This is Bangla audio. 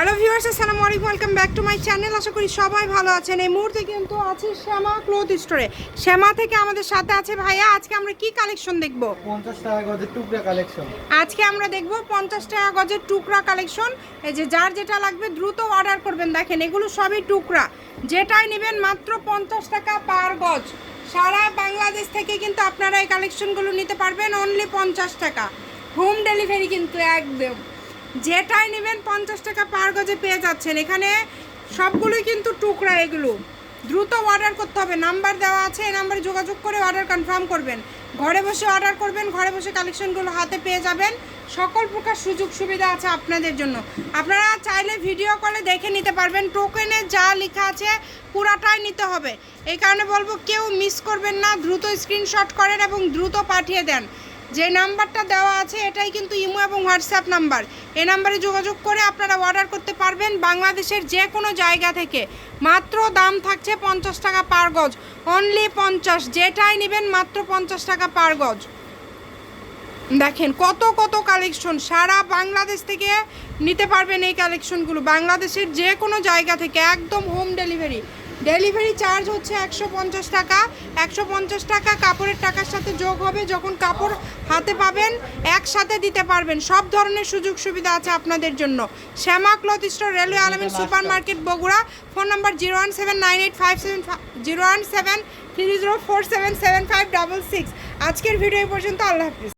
হ্যালো ভিউয়ার্স আসসালামু আলাইকুম। Welcome back to my channel আশা করি সবাই ভালো আছেন। এই মুহূর্তে কিন্তু আছি শ্যামা ক্লোথ স্টোরে শ্যামা থেকে আমাদের সাথে আছে ভাইয়া। আজকে আমরা কি কালেকশন দেখব? পঞ্চাশ টাকা গজের টুকরা কালেকশন আজকে আমরা দেখব পঞ্চাশ টাকা গজের টুকরা কালেকশন এই যে যার যেটা লাগবে দ্রুত অর্ডার করবেন। দেখেন এগুলো সবই টুকরা। যেটাই নেবেন মাত্র পঞ্চাশ টাকা পার গজ। সারা বাংলাদেশ থেকে কিন্তু আপনারা এই কালেকশনগুলো নিতে পারবেন। অনলি পঞ্চাশ টাকা। হোম ডেলিভারি কিন্তু একদম। যেটাই নেবেন পঞ্চাশ টাকা পার গজে পেয়ে যাচ্ছেন। এখানে সবগুলোই কিন্তু টুকরা এগুলো। দ্রুত অর্ডার করতে হবে। নাম্বার দেওয়া আছে, এই নাম্বারে যোগাযোগ করে অর্ডার কনফার্ম করবেন। ঘরে বসে অর্ডার করবেন, ঘরে বসে কালেকশনগুলো হাতে পেয়ে যাবেন। সকল প্রকার সুযোগ সুবিধা আছে আপনাদের জন্য। আপনারা চাইলে ভিডিও কলে দেখে নিতে পারবেন। টোকেনে যা লেখা আছে, পুরাটাই নিতে হবে। এই কারণে বলব, কেউ মিস করবেন না। দ্রুত স্ক্রিনশট করেন এবং দ্রুত পাঠিয়ে দেন। যে নাম্বারটা দেওয়া আছে এটাই কিন্তু ইমো এবং হোয়াটসঅ্যাপ নাম্বার। এই নাম্বারে যোগাযোগ করে আপনারা অর্ডার করতে পারবেন বাংলাদেশের যে কোনো জায়গা থেকে। মাত্র দাম থাকছে পঞ্চাশ টাকা পার গজ। অনলি পঞ্চাশ। যেটাই নেবেন মাত্র পঞ্চাশ টাকা পার গজ। দেখেন কত কত কালেকশন সারা বাংলাদেশ থেকে নিতে পারবেন এই কালেকশনগুলো বাংলাদেশের যে কোনো জায়গা থেকে একদম হোম ডেলিভারি ডেলিভারি চার্জ হচ্ছে একশো পঞ্চাশ টাকা। একশো পঞ্চাশ টাকা কাপড়ের টাকার সাথে যোগ হবে যখন কাপড় হাতে পাবেন একসাথে দিতে পারবেন। সব ধরনের সুযোগ সুবিধা আছে আপনাদের জন্য। Shyama cloth store railway Almin super market Bogura. Phone number zero one seven nine eight five seven zero one seven three zero four seven seven five double six আজকের ভিডিও এই পর্যন্ত আল্লাহ হাফিজ